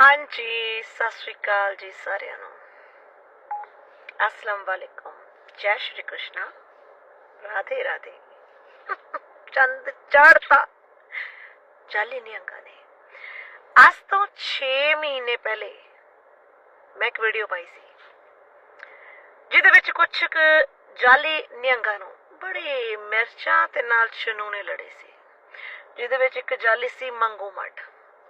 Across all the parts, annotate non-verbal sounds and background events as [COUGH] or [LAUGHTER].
ਹਾਂਜੀ, ਸਤਿ ਸ਼੍ਰੀ ਅਕਾਲ ਜੀ ਸਾਰਿਆਂ ਨੂੰ। ਅਸਲਾਮ ਵਾਲੇਕੁਮ। ਜੈ ਸ਼੍ਰੀ ਕ੍ਰਿਸ਼ਨਾ। ਰਾਧੇ ਰਾਧੇ। ਚੰਦ ਚੜਤਾ ਜਾਲੀ ਨਿਹੰਗਾਂ ਨੇ ਅੱਜ ਤੋਂ 6 ਮਹੀਨੇ ਪਹਿਲੇ ਮੈਂ ਇੱਕ ਵੀਡੀਓ ਪਾਈ ਸੀ। ਜਿਹਦੇ ਵਿੱਚ ਕੁਝ ਕੁ ਜਾਲੀ ਨਿਹੰਗਾਂ ਨੂੰ ਬੜੇ ਮਿਰਚਾਂ ਤੇ ਨਾਲ ਚਨੂਨੇ ਲੜੇ ਸੀ। ਜਿਹਦੇ ਵਿੱਚ ਇੱਕ ਜਾਲੀ ਸੀ ਮੰਗੂ ਮੱਠ।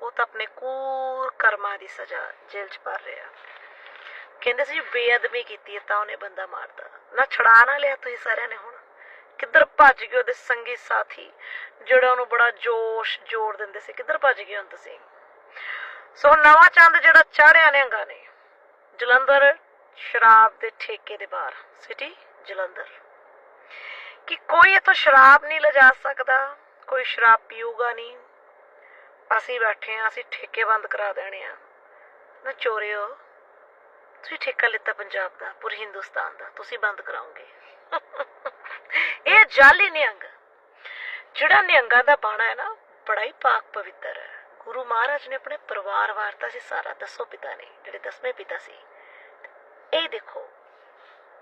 ਉਹ ਤਾਂ ਆਪਣੇ ਕੂਰ ਕਰਮਾਂ ਦੀ ਸਜ਼ਾ ਜੇਲ੍ਹ 'ਚ ਭਰ ਰਿਹਾ। ਕਹਿੰਦੇ ਸੀ ਬੇਅਦਬੀ ਕੀਤੀ ਤਾਂ ਉਹਨੇ ਬੰਦਾ ਮਾਰਦਾ ਨਾ ਛੜਾ ਨਾ ਲਿਆ ਤੁਸੀਂ ਸਾਰਿਆਂ ਨੇ ਹੁਣ। ਕਿੱਧਰ ਭੱਜ ਗਏ ਉਹਦੇ ਸੰਗੀ ਸਾਥੀ, ਜਿਹੜਾ ਉਹਨੂੰ ਬੜਾ ਜੋਸ਼ ਜੋੜ ਦਿੰਦੇ ਸੀ। ਕਿੱਧਰ ਭੱਜ ਗਏ ਹੁਣ ਤੁਸੀਂ? ਸੋ ਨਵਾਂ ਚੰਦ ਜਿਹੜਾ ਚਾੜਿਆ ਨੇ ਅੰਗਾਂ ਨੇ, ਜਲੰਧਰ, ਸ਼ਰਾਬ ਦੇ ਠੇਕੇ ਦੇ ਬਾਹਰ। ਸਿਟੀ, ਜਲੰਧਰ। ਕਿ ਕੋਈ ਇਥੋਂ ਸ਼ਰਾਬ ਨਹੀਂ ਲਿਜਾ ਸਕਦਾ, ਕੋਈ ਸ਼ਰਾਬ ਪੀਊਗਾ ਨਹੀਂ। ਅਸੀਂ ਬੈਠੇ ਆ, ਅਸੀਂ ਠੇਕੇ ਬੰਦ ਕਰਾ ਦੇਣੇ ਆ। ਨਾ ਚੋਰਿਓ, ਤੁਸੀਂ ਠੇਕਾ ਲਿੱਤਾ ਪੰਜਾਬ ਦਾ, ਪੂਰੇ ਹਿੰਦੁਸਤਾਨ ਦਾ, ਤੁਸੀਂ ਬੰਦ ਕਰਾਓਗੇ। ਇਹ ਜਾਲੀ ਨਿਹੰਗ। ਜਿਹੜਾ ਨਿਹੰਗਾਂ ਦਾ ਬਾਣਾ ਹੈ ਨਾ, ਬੜਾ ਹੀ ਪਾਕ ਪਵਿੱਤਰ ਹੈ। ਗੁਰੂ ਮਹਾਰਾਜ ਨੇ ਆਪਣੇ ਪਰਿਵਾਰ ਵਾਰਤਾ ਸੀ ਸਾਰਾ ਦਸੋ ਪਿਤਾ ਨੇ, ਜਿਹੜੇ ਦਸਵੇਂ ਪਿਤਾ ਸੀ। ਇਹ ਦੇਖੋ,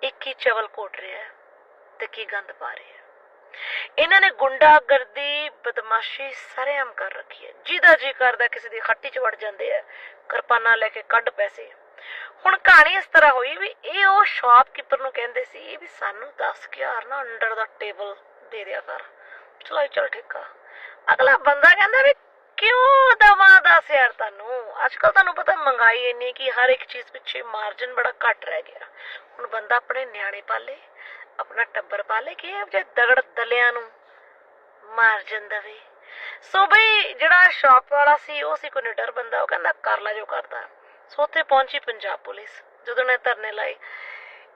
ਇੱਕ ਹੀ ਚਵਲ ਕੋਟ ਰਿਹਾ ਤੇ ਕੀ ਗੰਦ ਪਾ ਰਿਹਾ ਇਹਨਾਂ ਨੇ ਗੁੰਡਾਗਰਦੀ, ਬਦਮਾਸ਼ੀ ਸਰੇਆਮ ਕਰ ਰੱਖੀ ਹੈ। ਜਿਹਦਾ ਜੀ ਕਰਦਾ ਕਿਸੇ ਦੀ ਖੱਟੀ 'ਚ ਵੜ ਜਾਂਦੇ ਆ। ਕਿਰਪਾਨਾਂ ਲੈ ਕੇ ਕੱਢ ਪੈਸੇ। ਹੁਣ ਕਹਾਣੀ ਇਸ ਤਰ੍ਹਾਂ ਹੋਈ ਵੀ ਇਹ ਉਹ ਸ਼ਾਪਕੀਪਰ ਨੂੰ ਕਹਿੰਦੇ ਸੀ ਵੀ ਸਾਨੂੰ 10000 ਨਾ ਅੰਡਰ ਦਾ ਟੇਬਲ ਦੇ ਦਿਆ ਕਰ। ਚਲੋ ਚਲ ਠੇਕਾ ਅਗਲਾ ਬੰਦਾ ਕਹਿੰਦਾ ਵੀ ਕਿਉਂ ਦਵਾ 10000 ਤੁਹਾਨੂੰ? ਅੱਜ ਕੱਲ ਤੁਹਾਨੂੰ ਪਤਾ ਮਹਿੰਗਾਈ ਇੰਨੀ ਕਿ ਹਰ ਇੱਕ ਚੀਜ਼ ਪਿੱਛੇ ਮਾਰਜਨ ਬੜਾ ਘਟ ਰਹਿ ਗਿਆ। ਹੁਣ ਬੰਦਾ ਆਪਣੇ ਨਿਆਣੇ ਪਾਲੇ ਆਪਣਾ ਟੱਬਰ ਪਾਲੇ ਕਿ ਇਹ ਜੇ ਦਗੜ ਦਲਿਆਂ ਨੂੰ ਮਾਰਜਨ ਦਵੇ। ਸੋ ਬਈ, ਜਿਹੜਾ ਸ਼ਾਪ ਵਾਲਾ ਸੀ, ਉਹ ਸੀ ਕੋਈ ਨਿਡਰ ਬੰਦਾ, ਉਹ ਕਹਿੰਦਾ, ਕਰ ਲੈ ਜੋ ਕਰਦਾ। ਸੋ ਉੱਥੇ ਪਹੁੰਚੀ ਪੰਜਾਬ ਪੁਲਿਸ, ਜਦੋਂ ਨੇ ਧਰਨੇ ਲਾਏ।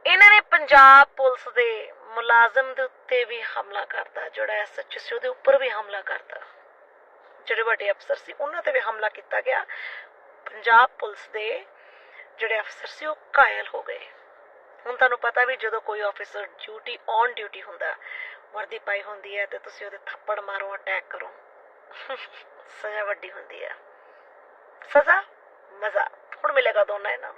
ਇਹਨਾਂ ਨੇ ਪੰਜਾਬ ਪੁਲਿਸ ਦੇ ਮੁਲਾਜ਼ਮ ਦੇ ਉੱਤੇ ਵੀ ਹਮਲਾ ਕਰਤਾ, ਜਿਹੜਾ ਐਸਐਚ ਸੀ ਉਹਦੇ ਉੱਪਰ ਵੀ ਹਮਲਾ ਕਰਤਾ। ਜਿਹੜੇ ਵੱਡੇ ਅਫਸਰ ਸੀ, ਉਹਨਾਂ ਤੇ ਵੀ ਹਮਲਾ ਕੀਤਾ ਗਿਆ। ਪੰਜਾਬ ਪੁਲਿਸ ਦੇ ਜਿਹੜੇ ਅਫਸਰ ਸੀ, ਉਹ ਕਾਇਲ ਹੋ ਗਏ। ਹੁਣ ਤੁਹਾਨੂੰ ਪਤਾ ਵੀ ਜਦੋਂ ਕੋਈ ਆਫੀਸਰ ਡਿਊਟੀ ਔਨ ਡਿਊਟੀ ਹੁੰਦਾ, ਵਰਦੀ ਪਾਈ ਹੁੰਦੀ ਹੈ ਤੇ ਤੁਸੀਂ ਉਹਦੇ ਥੱਪੜ ਮਾਰੋ ਅਟੈਕ ਕਰੋ। [LAUGHS] ਸਜ਼ਾ ਵੱਡੀ ਹੁੰਦੀ ਹੈ। ਸਜ਼ਾ, ਮਜ਼ਾ। ਹੁਣ ਮਿਲੇਗਾ ਦੋਨਾਂ ਇਹਨਾਂ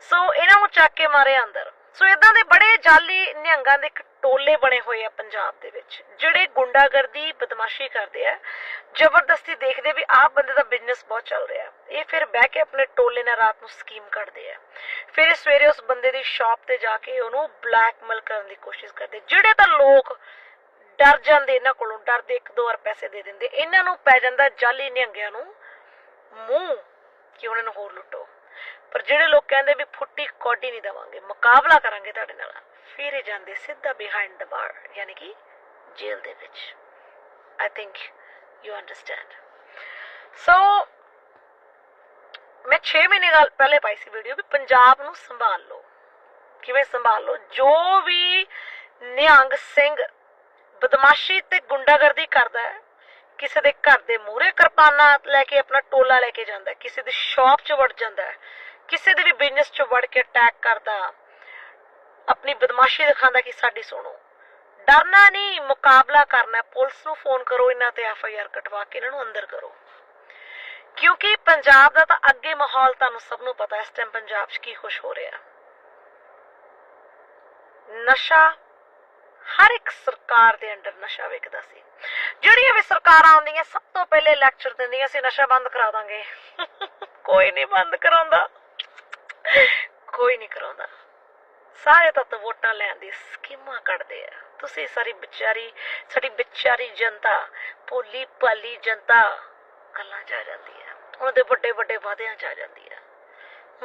ਸੋ ਇਹਨਾਂ ਨੂੰ ਚੱਕ ਕੇ ਮਾਰੇ ਅੰਦਰ। ਸੋ ਇਦਾਂ ਦੇ ਬੜੇ ਜਾਲੀ ਨਿਹੰਗਾਂ ਦੇ ਟੋਲੇ ਬਣੇ ਹੋਏ ਆ ਪੰਜਾਬ ਦੇ ਵਿੱਚ, ਜਿਹੜੇ ਗੁੰਡਾਗਰਦੀ, ਬਦਮਾਸ਼ੀ ਕਰਦੇ ਆ। ਜ਼ਬਰਦਸਤੀ ਦੇਖਦੇ ਵੀ ਆਹ ਬੰਦੇ ਦਾ ਬਿਜ਼ਨਸ ਬਹੁਤ ਚੱਲ ਰਿਹਾ। ਇਹ ਫਿਰ ਬਹਿ ਕੇ ਆਪਣੇ ਟੋਲੇ ਨਾਲ ਰਾਤ ਨੂੰ ਸਕੀਮ ਕੱਢਦੇ ਆ। ਫਿਰ ਸਵੇਰੇ ਉਸ ਬੰਦੇ ਦੀ ਸ਼ਾਪ ਤੇ ਜਾ ਕੇ ਉਹਨੂੰ ਬਲੈਕਮੇਲ ਕਰਨ ਦੀ ਕੋਸ਼ਿਸ਼ ਕਰਦੇ। ਜਿਹੜੇ ਤਾਂ ਲੋਕ ਡਰ ਜਾਂਦੇ, ਇਹਨਾਂ ਕੋਲੋਂ ਡਰਦੇ, ਇੱਕ ਦੋ ਵਾਰ ਪੈਸੇ ਦੇ ਦਿੰਦੇ। ਇਹਨਾਂ ਨੂੰ ਪੈ ਜਾਂਦਾ ਜਾਲੀ ਨਿਹੰਗਿਆਂ ਨੂੰ ਮੂੰਹ ਕਿ ਉਹਨਾਂ ਨੂੰ ਹੋਰ ਲੁੱਟੋ। ਪਰ ਜਿਹੜੇ ਲੋਕ ਕਹਿੰਦੇ ਵੀ ਫੁੱਟੀ ਕੋਡੀ ਨਹੀਂ ਦਵਾਂਗੇ, ਮੁਕਾਬਲਾ ਕਰਾਂਗੇ ਤੁਹਾਡੇ ਨਾਲ, ਫਿਰ ਇਹ ਜਾਂਦੇ ਸਿੱਧਾ ਬਿਹਾਈਂਡ ਦ ਬਾਰ ਯਾਨੀ ਕਿ ਜੇਲ੍ਹ ਦੇ ਵਿੱਚ। I think you understand so ਮੈਂ 6 ਮਹੀਨੇ ਪਹਿਲੇ ਪਾਈ ਸੀ ਵੀਡੀਓ ਵੀ ਪੰਜਾਬ ਨੂੰ ਸੰਭਾਲ ਲਓ। ਕਿਵੇਂ ਸੰਭਾਲ ਲਓ? ਜੋ ਵੀ ਨਿਹੰਗ ਸਿੰਘ ਬਦਮਾਸ਼ੀ ਤੇ ਗੁੰਡਾਗਰਦੀ ਕਰਦਾ ਹੈ ਕਿਸੇ ਦੇ ਘਰ ਦੇ ਮੂਹਰੇ ਕਿਰਪਾਨਾਂ ਲੈ ਕੇ ਆਪਣਾ ਟੋਲਾ ਲੈ ਕੇ ਜਾਂਦਾ ਕਿਸੇ ਦੀ ਸ਼ਾਪ 'ਚ ਵੜ ਜਾਂਦਾ ਕਿਸੇ ਦੇ ਵੀ ਬਿਜ਼ਨਸ 'ਚ ਵੜ ਕੇ ਅਟੈਕ ਕਰਦਾ ਆਪਣੀ ਬਦਮਾਸ਼ੀ ਦਿਖਾਉਂਦਾ ਕਿ ਸਾਡੀ ਸੁਣੋ। ਡਰਨਾ ਨਹੀਂ, ਮੁਕਾਬਲਾ ਕਰਨਾ ਪੁਲਿਸ ਨੂੰ ਫੋਨ ਕਰੋ, ਇਹਨਾਂ ਤੇ ਐਫ ਆਈ ਆਰ ਕਟਵਾ ਕੇ ਇਹਨਾਂ ਨੂੰ ਅੰਦਰ ਕਰੋ। ਕਿਉਂਕਿ ਪੰਜਾਬ ਦਾ ਤਾਂ ਅੱਗੇ ਮਾਹੌਲ ਤੁਹਾਨੂੰ ਸਭ ਨੂੰ ਪਤਾ ਇਸ ਟਾਈਮ ਪੰਜਾਬ 'ਚ ਕੀ ਕੁਛ ਹੋ ਰਿਹਾ ਨਸ਼ਾ ਹਰ ਇੱਕ ਸਰਕਾਰ ਦੇ ਅੰਡਰ ਨਸ਼ਾ ਵੇਖਦਾ ਸੀ। ਜਿਹੜੀਆਂ ਵੀ ਸਰਕਾਰਾਂ ਆਉਂਦੀਆਂ, ਸਭ ਤੋਂ ਪਹਿਲੇ ਲੈਕਚਰ ਦਿੰਦੀਆਂ ਸੀ, ਨਸ਼ਾ ਬੰਦ ਕਰਾ ਦਾਂਗੇ। ਕੋਈ ਨਹੀਂ ਬੰਦ ਕਰਾਉਂਦਾ। ਕੋਈ ਨਹੀਂ ਕਰਾਉਂਦਾ। ਸਾਰੇ ਤੱਤ ਵੋਟਾਂ ਲੈਣ ਦੀ ਸਕੀਮਾਂ ਕੱਢਦੇ ਆ। ਤੁਸੀਂ ਸਾਰੀ ਵਿਚਾਰੀ, ਸਾਡੀ ਵਿਚਾਰੀ ਜਨਤਾ ਭੋਲੀ ਭਾਲੀ ਜਨਤਾ, ਗੱਲਾਂ 'ਚ ਆ ਜਾਂਦੀ ਹੈ ਉਹਨਾਂ ਦੇ ਵੱਡੇ ਵੱਡੇ ਵਾਅਦਿਆਂ 'ਚ ਆ ਜਾਂਦੀ ਹੈ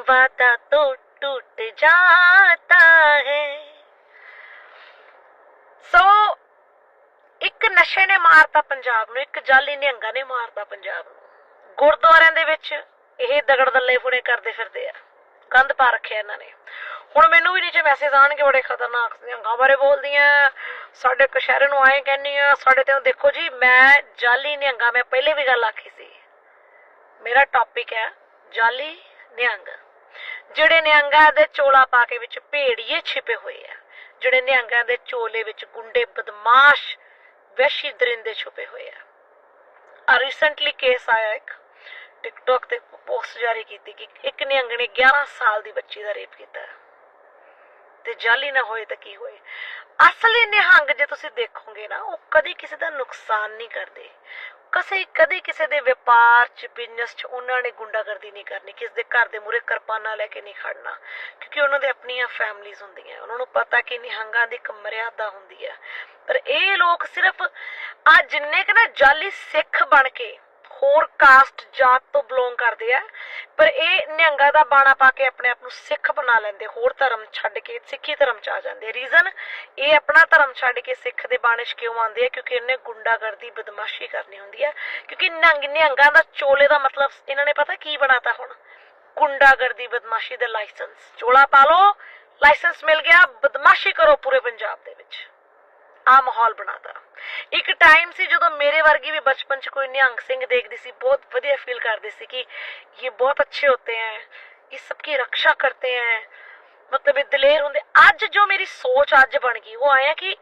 ਵਾਦਾ ਤੋਂ ਟੁੱਟ ਜਾਤਾ ਹੈ ਸੋ ਇੱਕ ਨਸ਼ੇ ਨੇ ਮਾਰਤਾ ਪੰਜਾਬ ਨੂੰ, ਇੱਕ ਜਾਲੀ ਨਿਹੰਗਾਂ ਨੇ ਮਾਰਤਾ ਪੰਜਾਬ ਨੂੰ। ਗੁਰਦੁਆਰਿਆਂ ਦੇ ਵਿੱਚ ਇਹ ਦਗੜ ਦੱਲੇ ਫੁੜੇ ਕਰਦੇ ਫਿਰਦੇ ਆ, ਗੰਦ ਪਾ ਰੱਖਿਆ ਇਹਨਾਂ ਨੇ। ਹੁਣ ਮੈਨੂੰ ਵੀ ਨੀਚੇ ਮੈਸੇਜ ਆਣਗੇ ਬੜੇ ਖਤਰਨਾਕ ਨਿਹੰਗਾਂ ਬਾਰੇ ਬੋਲਦੀਆਂ, ਸਾਡੇ ਕਸ਼ਹਿਰੇ ਨੂੰ ਆਏ ਕਹਿੰਨੀ ਆ, ਸਾਡੇ ਤੇ ਦੇਖੋ ਜੀ, ਮੈਂ ਜਾਲੀ ਨਿਹੰਗਾਂ, ਮੈਂ ਪਹਿਲੇ ਵੀ ਗੱਲ ਆਖੀ ਸੀ। ਮੇਰਾ ਟੌਪਿਕ ਹੈ ਜਾਲੀ ਨਿਹੰਗ। ਜਿਹੜੇ ਨਿਹੰਗਾਂ ਦੇ ਚੋਲਾ ਪਾ ਕੇ ਵਿੱਚ ਭੇੜੀਏ ਛਿਪੇ ਹੋਏ ਆ, ਜਿਹੜੇ ਨਿਹੰਗਾਂ ਦੇ ਚੋਲੇ ਵਿੱਚ ਗੁੰਡੇ ਬਦਮਾਸ਼ ਵਹਿਸ਼ੀ ਦਰਿੰਦੇ ਛੁਪੇ ਹੋਏ ਆ। ਆ ਰੀਸੈਂਟਲੀ ਕੇਸ ਆਇਆ ਇੱਕ ਟਿਕਟੌਕ ਤੇ ਪੋਸਟ ਜਾਰੀ ਕੀਤੀ ਕਿ ਇੱਕ ਨਿਹੰਗ ਨੇ 11 ਸਾਲ ਦੀ ਬੱਚੀ ਦਾ ਰੇਪ ਕੀਤਾ। ਤੇ ਜਾਲੀ ਨਾ ਹੋਏ ਤਾਂ ਕੀ ਹੋਏ? ਅਸਲੀ ਨਿਹੰਗ ਜੇ ਤੁਸੀਂ ਦੇਖੋਗੇ ਨਾ, ਉਹ ਕਦੀ ਕਿਸੇ ਦਾ ਨੁਕਸਾਨ ਨਹੀਂ ਕਰਦੇ। ਕਦੇ ਕਿਸੇ ਦੇ ਵਪਾਰ ਚ ਬਿਜ਼ਨਸ ਚ ਉਹਨਾਂ ਨੇ ਗੁੰਡਾਗਰਦੀ ਨਹੀਂ ਕਰਨੀ, ਕਿਸੇ ਦੇ ਘਰ ਦੇ ਮੂਰੇ ਕਿਰਪਾਨਾਂ ਲੈ ਕੇ ਨਹੀਂ ਖੜਨਾ। ਕਿਉਂਕਿ ਉਹਨਾਂ ਦੇ ਆਪਣੀਆਂ ਫੈਮਲੀਆਂ ਹੁੰਦੀਆਂ। ਉਹਨਾਂ ਨੂੰ ਪਤਾ ਕਿ ਨਿਹੰਗਾਂ ਦੀ ਇੱਕ ਮਰਿਆਦਾ ਹੁੰਦੀ ਹੈ। ਪਰ ਇਹ ਲੋਕ ਸਿਰਫ ਆ ਜਿੰਨੇ ਕਿ ਨਾ ਜਾਲੀ ਸਿੱਖ ਬਣ ਕੇ ਹੋਰ ਕਾਸਟ ਜਾਤ ਤੋਂ ਬਿਲੋਂਗ ਕਰਦੇ ਆ, ਪਰ ਇਹ ਨਿਹੰਗਾਂ ਦਾ ਬਾਣਾ ਪਾ ਕੇ ਆਪਣੇ ਆਪ ਨੂੰ ਸਿੱਖ ਬਣਾ ਲੈਂਦੇ, ਹੋਰ ਧਰਮ ਛੱਡ ਕੇ, ਸਿੱਖੀ ਧਰਮ ਚ ਆ ਜਾਂਦੇ ਰੀਜ਼ਨ ਇਹ ਆਪਣਾ ਧਰਮ ਛੱਡ ਕੇ ਸਿੱਖ ਦੇ ਬਾਣੇ 'ਚ ਕਿਉਂ ਆਉਂਦੇ ਆ? ਕਿਉਂਕਿ ਇਹਨੇ ਗੁੰਡਾਗਰਦੀ, ਬਦਮਾਸ਼ੀ ਕਰਨੀ ਹੁੰਦੀ ਆ। ਕਿਉਂਕਿ ਨਿਹੰਗ, ਨਿਹੰਗਾਂ ਦਾ ਚੋਲੇ ਦਾ ਮਤਲਬ ਇਹਨਾਂ ਨੇ ਪਤਾ ਕੀ ਬਣਾਤਾ ਹੁਣ? ਗੁੰਡਾਗਰਦੀ, ਬਦਮਾਸ਼ੀ ਦਾ ਲਾਇਸੈਂਸ ਚੋਲਾ ਪਾ ਲਓ ਲਾਇਸੈਂਸ ਮਿਲ ਗਿਆ, ਬਦਮਾਸ਼ੀ ਕਰੋ ਪੂਰੇ ਪੰਜਾਬ ਦੇ ਵਿੱਚ। ਆ ਮਾਹੌਲ ਬਣਾਤਾ। ਇੱਕ ਟਾਈਮ ਸੀ ਜਦੋਂ ਮੇਰੇ ਵਰਗੀ ਵੀ ਬਚਪਨ ਚ ਕੋਈ ਨਿਹੰਗ ਸਿੰਘ ਦੇਖਦੀ ਸੀ, ਬਹੁਤ ਵਧੀਆ ਫੀਲ ਕਰਦੀ ਸੀ ਕਿ ਇਹ ਬਹੁਤ ਅੱਛੇ ਹੋਤੇ ਹੈ ਇਹ ਸਭ ਕੀ ਰੱਖਿਆ ਕਰਤੇ ਹੈ ਮਤਲਬ ਇਹ ਦਲੇਰ ਹੁੰਦੇ, ਅੱਜ ਜੋ ਮੇਰੀ ਸੋਚ ਅੱਜ ਬਣ ਗਈ, ਉਹ ਆਇਆ ਕਿ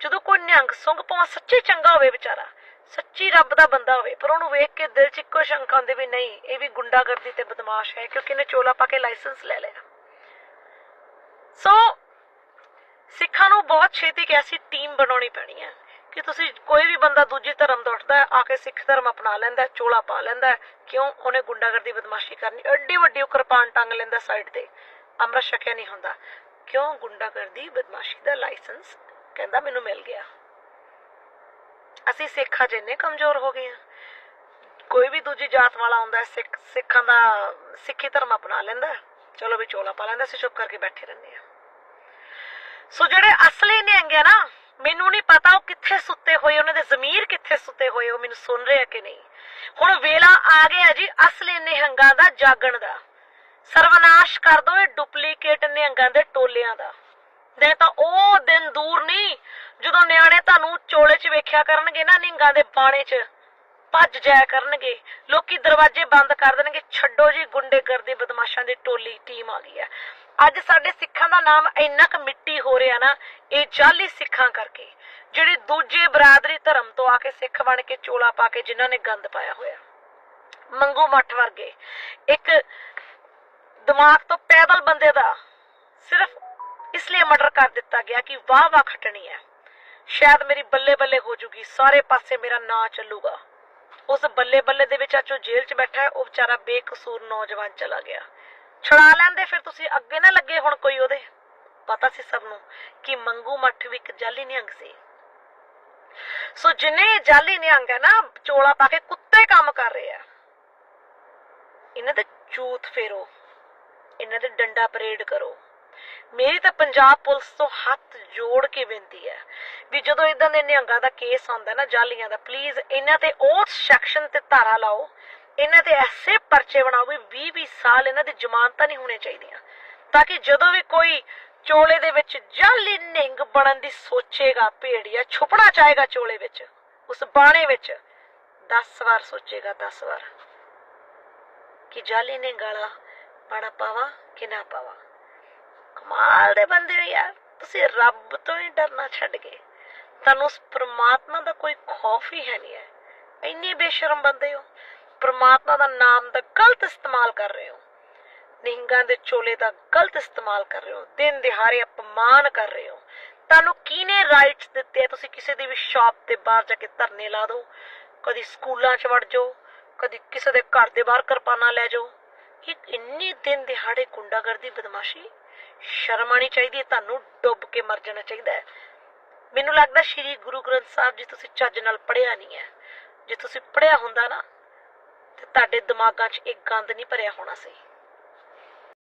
ਜਦੋਂ ਕੋਈ ਨਿਹੰਗ ਸਿੰਘ ਭਾਵੇਂ ਸੱਚੀ ਚੰਗਾ ਹੋਵੇ ਵਿਚਾਰਾ, ਸੱਚੀ ਰੱਬ ਦਾ ਬੰਦਾ ਹੋਵੇ, ਪਰ ਉਹਨੂੰ ਵੇਖ ਕੇ ਦਿਲ 'ਚ ਇੱਕੋ ਸ਼ੰਕਾ ਹੁੰਦੀ ਵੀ ਨਹੀਂ, ਇਹ ਵੀ ਗੁੰਡਾਗਰਦੀ ਤੇ ਬਦਮਾਸ਼ ਹੈ, ਕਿਉਂਕਿ ਇਹਨੇ ਚੋਲਾ ਪਾ ਕੇ ਲਾਇਸੈਂਸ ਲੈ ਲਿਆ। ਸੋ ਸਿੱਖਾਂ ਨੂੰ ਬਹੁਤ ਛੇਤੀ ਇੱਕ ਐਸੀ ਟੀਮ ਬਣਾਉਣੀ ਪੈਣੀ ਹੈ ਕਿ ਤੁਸੀਂ ਕੋਈ ਵੀ ਬੰਦਾ ਦੂਜੇ ਧਰਮ ਤੋਂ ਉੱਠਦਾ ਆ ਕੇ ਸਿੱਖ ਧਰਮ ਅਪਣਾ ਲੈਂਦਾ ਚੋਲਾ ਪਾ ਲੈਂਦਾ ਕਿਉਂ? ਉਹਨੇ ਗੁੰਡਾਗਰਦੀ ਬਦਮਾਸ਼ੀ ਕਰਨੀ। ਐਡੀ ਵੱਡੀ ਉਹ ਕਿਰਪਾਨ ਟੰਗ ਲੈਂਦਾ ਸਾਈਡ ਤੇ। ਅੰਮ੍ਰਿਤ ਛਕਿਆ ਨਹੀਂ ਹੁੰਦਾ। ਕਿਉਂ? ਗੁੰਡਾਗਰਦੀ ਬਦਮਾਸ਼ੀ ਦਾ ਲਾਇਸੈਂਸ ਕਹਿੰਦਾ ਮੈਨੂੰ ਮਿਲ ਗਿਆ। ਅਸੀਂ ਸਿੱਖਾਂ 'ਚ ਕਮਜ਼ੋਰ ਹੋ ਗਏ ਆ ਕੋਈ ਵੀ ਦੂਜੀ ਜਾਤ ਵਾਲਾ ਆਉਂਦਾ ਸਿੱਖ ਸਿੱਖਾਂ ਦਾ ਸਿੱਖੀ ਧਰਮ ਅਪਣਾ ਲੈਂਦਾ ਚਲੋ ਵੀ ਚੋਲਾ ਪਾ ਲੈਂਦਾ, ਅਸੀਂ ਚੁੱਪ ਕਰਕੇ ਬੈਠੇ ਰਹਿੰਦੇ ਆ ਸੋ ਜਿਹੜੇ ਅਸਲੀ ਨਿਹੰਗ ਆ ਨਾ, ਮੈਨੂੰ ਨਹੀਂ ਪਤਾ ਉਹ ਕਿੱਥੇ ਸੁੱਤੇ ਹੋਏ, ਉਹਨਾਂ ਦੇ ਜ਼ਮੀਰ ਕਿੱਥੇ ਸੁੱਤੇ ਹੋਏ, ਉਹ ਮੈਨੂੰ ਸੁਣ ਰਹੇ ਕਿ ਨਹੀਂ। ਹੁਣ ਵੇਲਾ ਆ ਗਿਆ ਜੀ ਅਸਲੀ ਨਿਹੰਗਾਂ ਦਾ ਜਾਗਣ ਦਾ। ਸਰਵਨਾਸ਼ ਕਰ ਦੋ ਇਹ ਡੁਪਲੀਕੇਟ ਨਿਹੰਗਾਂ ਦੇ ਟੋਲਿਆਂ ਦਾ। ਨਹੀਂ ਤਾਂ ਉਹ ਦਿਨ ਦੂਰ ਨਹੀਂ, ਜਦੋਂ ਨਿਆਣੇ ਤੁਹਾਨੂੰ ਚੋਲੇ 'ਚ ਵੇਖਿਆ ਕਰਨਗੇ ਨਾ ਨਿਹੰਗਾਂ ਦੇ ਬਾਣੇ 'ਚ ਭੱਜ ਜਾਇਆ ਕਰਨਗੇ। ਲੋਕੀ ਦਰਵਾਜ਼ੇ ਬੰਦ ਕਰ ਦੇਣਗੇ। ਛੱਡੋ ਜੀ ਗੁੰਡੇਗਰਦੀ ਬਦਮਾਸ਼ਾਂ ਦੀ ਟੋਲੀ, ਟੀਮ ਆ ਗਈ ਹੈ। ਅੱਜ ਸਾਡੇ ਸਿੱਖਾਂ ਦਾ ਨਾਮ ਇੰਨਾ ਕੁ ਮਿੱਟੀ ਹੋ ਰਿਹਾ ਨਾ, ਇਹ ਜਾਲੀ ਸਿੱਖਾਂ ਕਰਕੇ, ਜਿਹੜੇ ਦੂਜੇ ਬਰਾਦਰੀ ਧਰਮ ਤੋਂ ਆ ਕੇ ਸਿੱਖ ਬਣ ਕੇ ਚੋਲਾ ਪਾ ਕੇ ਜਿਨ੍ਹਾਂ ਨੇ ਗੰਦ ਪਾਇਆ ਹੋਇਆ। ਮੰਗੂ ਮੱਠ ਵਰਗੇ। ਇੱਕ ਦਿਮਾਗ ਤੋਂ ਪੈਦਲ ਬੰਦੇ ਦਾ ਸਿਰਫ ਇਸ ਲਈ ਮਰਡਰ ਕਰ ਦਿੱਤਾ ਗਿਆ ਕਿ ਵਾਹ ਵਾਹ ਖਟਣੀ ਹੈ। ਸ਼ਾਇਦ ਮੇਰੀ ਬੱਲੇ ਬੱਲੇ ਹੋ ਜੂਗੀ, ਸਾਰੇ ਪਾਸੇ ਮੇਰਾ ਨਾਂ ਚੱਲੂਗਾ। ਉਸ ਬੱਲੇ ਬੱਲੇ ਦੇ ਵਿੱਚ ਅੱਜ ਉਹ ਜੇਲ੍ਹ 'ਚ ਬੈਠਾ ਹੈ, ਉਹ ਵਿਚਾਰਾ ਬੇਕਸੂਰ ਨੌਜਵਾਨ ਚਲਾ ਗਿਆ। ਛੁਡਾ ਲੈਂਦੇ, ਫਿਰ ਤੁਸੀਂ ਅੱਗੇ ਨਾ ਲੱਗੇ ਹੁਣ ਕੋਈ ਉਹਦੇ। ਪਤਾ ਸੀ ਸਭ ਨੂੰ ਕਿ ਮੰਗੂ ਮੱਠ ਵੀ ਇੱਕ ਜਾਲੀ ਨਿਹੰਗ ਸੀ। ਸੋ ਜਿੰਨੇ ਜਾਲੀ ਨਿਹੰਗ ਹੈ ਨਾ, ਚੋਲਾ ਪਾ ਕੇ ਕੁੱਤੇ ਕੰਮ ਕਰ ਰਹੇ ਆ। ਇਹਨਾਂ ਦੇ ਚੂਤ ਫੇਰੋ, ਇਹਨਾਂ ਦੇ ਡੰਡਾ ਪਰੇਡ ਕਰੋ। ਮੇਰੀ ਤਾਂ ਪੰਜਾਬ ਪੁਲਿਸ ਤੋਂ ਹੱਥ ਜੋੜ ਕੇ ਬੇਨਤੀ ਹੈ ਵੀ ਜਦੋਂ ਇਦਾਂ ਦੇ ਨਿਹੰਗਾਂ ਦਾ ਕੇਸ ਆਉਂਦਾ ਨਾ ਜਾਲੀਆਂ ਦਾ ਪਲੀਜ਼ ਇਹਨਾਂ ਤੇ ਉਸ ਸੈਕਸ਼ਨ ਤੇ ਧਾਰਾ ਲਾਓ, ਇਹਨਾਂ ਤੇ ਐਸੇ ਪਰਚੇ ਬਣਾਓ ਵੀ 20 20 ਸਾਲ ਇਹਨਾਂ ਦੀ ਜ਼ਮਾਨਤਾਂ ਨਹੀਂ ਹੋਣੀਆਂ ਚਾਹੀਦੀਆਂ, ਤਾਂ ਕਿ ਜਦੋਂ ਵੀ ਕੋਈ ਚੋਲੇ ਦੇ ਵਿੱਚ ਜਾਲੀ ਨਿਹੰਗ ਬਣਨ ਦੀ ਸੋਚੇਗਾ, ਭੇੜੀਆ ਛੁਪਣਾ ਚਾਹੇਗਾ ਚੋਲੇ ਵਿੱਚ, ਉਸ ਬਾਣੇ ਵਿੱਚ 10 ਵਾਰ ਸੋਚੇਗਾ 10 ਵਾਰ, ਕਿ ਜਾਲੀ ਨਿਹੰਗ ਵਾਲਾ ਬਾਣਾ ਪਾਵਾਂ ਕਿ ਨਾ ਪਾਵਾਂ। ਕਮਾਲ ਦੇ ਬੰਦੇ ਹੋ ਯਾਰ। ਤੁਸੀਂ ਰੱਬ ਤੋਂ ਹੀ ਡਰਨਾ ਛੱਡ ਗਏ ਤੁਹਾਨੂੰ ਉਸ ਪ੍ਰਮਾਤਮਾ ਦਾ ਕੋਈ ਖੌਫ ਹੀ ਹੈ ਨਹੀਂ ਹੈ। ਇੰਨੇ ਬੇਸ਼ਰਮ ਬੰਦੇ ਹੋ। ਪ੍ਰਮਾਤਮਾ ਦਾ ਨਾਮ ਦਾ ਗਲਤ ਇਸਤੇਮਾਲ ਕਰ ਰਹੇ ਹੋ। ਨਿਹੰਗਾਂ ਦੇ ਚੋਲੇ ਦਾ ਗਲਤ ਇਸਤੇਮਾਲ ਕਰ ਰਹੇ ਹੋ। ਦਿਨ ਦਿਹਾੜੇ ਅਪਮਾਨ ਕਰ ਰਹੇ ਹੋ। ਤੁਹਾਨੂੰ ਕਿਹਨੇ ਰਾਈਟਸ ਦਿੱਤੇ ਆ? ਤੁਸੀਂ ਕਿਸੇ ਦੀ ਵੀ ਸ਼ਾਪ ਤੇ ਬਾਹਰ ਜਾ ਕੇ ਧਰਨੇ ਲਾ ਦਿਓ। ਕਦੀ ਸਕੂਲਾਂ 'ਚ ਵੜ ਜਾਓ। ਕਦੀ ਕਿਸੇ ਦੇ ਘਰ ਦੇ ਬਾਹਰ ਕਿਰਪਾਨਾਂ ਲੈ ਜਾਓ। ਕਿ ਇੰਨੀ ਦਿਨ ਦਿਹਾੜੇ ਗੁੰਡਾਗਰਦੀ, ਬਦਮਾਸ਼ੀ। ਸ਼ਰਮ ਆਣੀ ਚਾਹੀਦੀ ਹੈ, ਤੁਹਾਨੂੰ ਡੁੱਬ ਕੇ ਮਰ ਜਾਣਾ ਚਾਹੀਦਾ ਹੈ। ਮੈਨੂੰ ਲੱਗਦਾ ਸ਼੍ਰੀ ਗੁਰੂ ਗ੍ਰੰਥ ਸਾਹਿਬ ਜੀ ਤੁਸੀਂ ਚੱਜ ਨਾਲ ਪੜਿਆ ਨਹੀਂ ਹੈ। ਜੇ ਤੁਸੀਂ ਪੜਿਆ ਹੁੰਦਾ ਨਾ, ਤੇ ਤੁਹਾਡੇ ਦਿਮਾਗਾਂ 'ਚ ਇੱਕ ਗੰਦ ਨਹੀਂ ਭਰਿਆ ਹੋਣਾ ਸੀ।